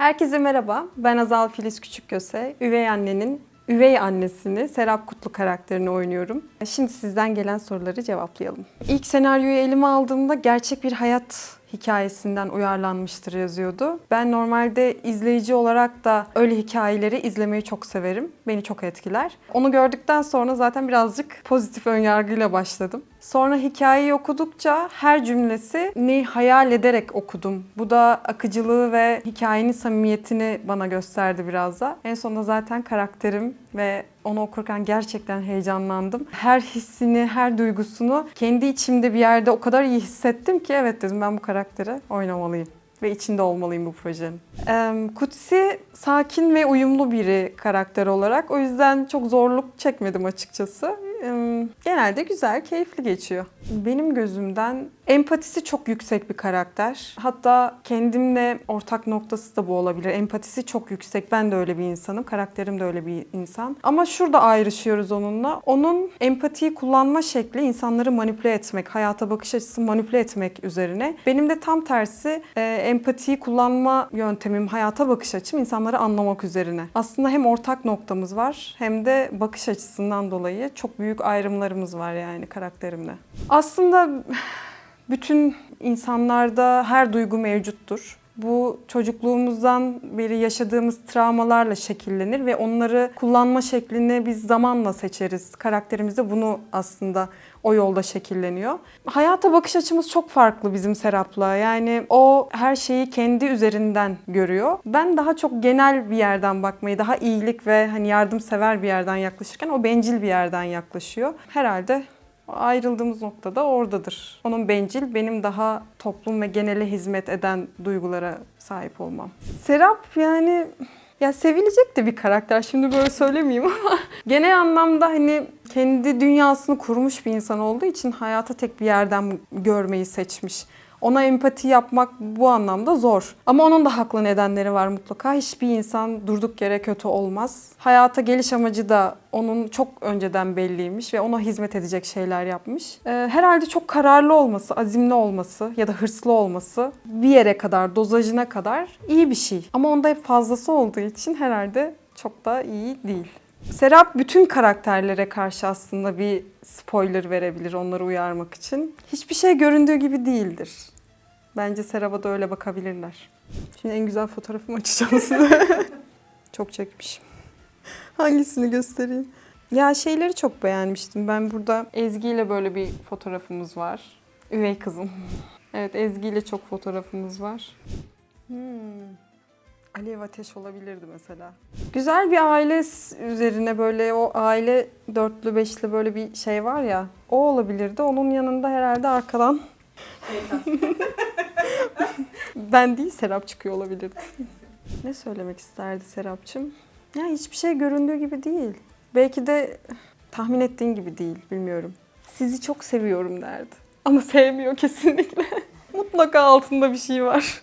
Herkese merhaba. Ben Azal Filiz Küçükköse. Üvey annenin üvey annesini Serap Kutlu karakterini oynuyorum. Şimdi sizden gelen soruları cevaplayalım. İlk senaryoyu elime aldığımda gerçek bir hayat hikayesinden uyarlanmıştır yazıyordu. Ben normalde izleyici olarak da öyle hikayeleri izlemeyi çok severim. Beni çok etkiler. Onu gördükten sonra zaten birazcık pozitif önyargıyla başladım. Sonra hikayeyi okudukça her cümlesini hayal ederek okudum. Bu da akıcılığı ve hikayenin samimiyetini bana gösterdi biraz da. En sonunda zaten karakterim ve onu okurken gerçekten heyecanlandım. Her hissini, her duygusunu kendi içimde bir yerde o kadar iyi hissettim ki evet dedim ben bu karakteri oynamalıyım ve içinde olmalıyım bu projenin. Kutsi sakin ve uyumlu biri karakter olarak. O yüzden çok zorluk çekmedim açıkçası. Genelde güzel, keyifli geçiyor. Benim gözümden empatisi çok yüksek bir karakter. Hatta kendimle ortak noktası da bu olabilir. Empatisi çok yüksek. Ben de öyle bir insanım. Karakterim de öyle bir insan. Ama şurada ayrışıyoruz onunla. Onun empatiyi kullanma şekli insanları manipüle etmek, hayata bakış açısı manipüle etmek üzerine. Benim de tam tersi e, empatiyi kullanma yöntemim, hayata bakış açım insanları anlamak üzerine. Aslında hem ortak noktamız var hem de bakış açısından dolayı çok büyük ayrımlarımız var yani karakterimle. Aslında bütün insanlarda her duygu mevcuttur. Bu çocukluğumuzdan beri yaşadığımız travmalarla şekillenir ve onları kullanma şeklini biz zamanla seçeriz. Karakterimiz de bunu aslında o yolda şekilleniyor. Hayata bakış açımız çok farklı bizim Serap'la. Yani o her şeyi kendi üzerinden görüyor. Ben daha çok genel bir yerden bakmayı, daha iyilik ve hani yardımsever bir yerden yaklaşırken o bencil bir yerden yaklaşıyor. Herhalde ayrıldığımız noktada oradadır. Onun bencil, benim daha toplum ve genele hizmet eden duygulara sahip olmam. Serap yani ya sevilecek de bir karakter. Şimdi böyle söylemeyeyim ama genel anlamda hani kendi dünyasını kurmuş bir insan olduğu için hayata tek bir yerden görmeyi seçmiş. Ona empati yapmak bu anlamda zor. Ama onun da haklı nedenleri var mutlaka. Hiçbir insan durduk yere kötü olmaz. Hayata geliş amacı da onun çok önceden belliymiş ve ona hizmet edecek şeyler yapmış. Ee, herhalde çok kararlı olması, azimli olması ya da hırslı olması bir yere kadar, dozajına kadar iyi bir şey. Ama onda hep fazlası olduğu için herhalde çok da iyi değil. Serap bütün karakterlere karşı aslında bir spoiler verebilir onları uyarmak için. Hiçbir şey göründüğü gibi değildir. Bence Serap'a da öyle bakabilirler. Şimdi en güzel fotoğrafımı açacağım size. çok çekmişim. Hangisini göstereyim? Ya şeyleri çok beğenmiştim. Ben burada Ezgi ile böyle bir fotoğrafımız var. Üvey kızım. Evet Ezgi ile çok fotoğrafımız var. Hmm. Alev Ateş olabilirdi mesela. Güzel bir aile üzerine böyle o aile dörtlü beşli böyle bir şey var ya. O olabilirdi. Onun yanında herhalde arkadan ben değil Serap çıkıyor olabilirdi. ne söylemek isterdi Serapçım? Ya hiçbir şey göründüğü gibi değil. Belki de tahmin ettiğin gibi değil bilmiyorum. Sizi çok seviyorum derdi. Ama sevmiyor kesinlikle. Mutlaka altında bir şey var.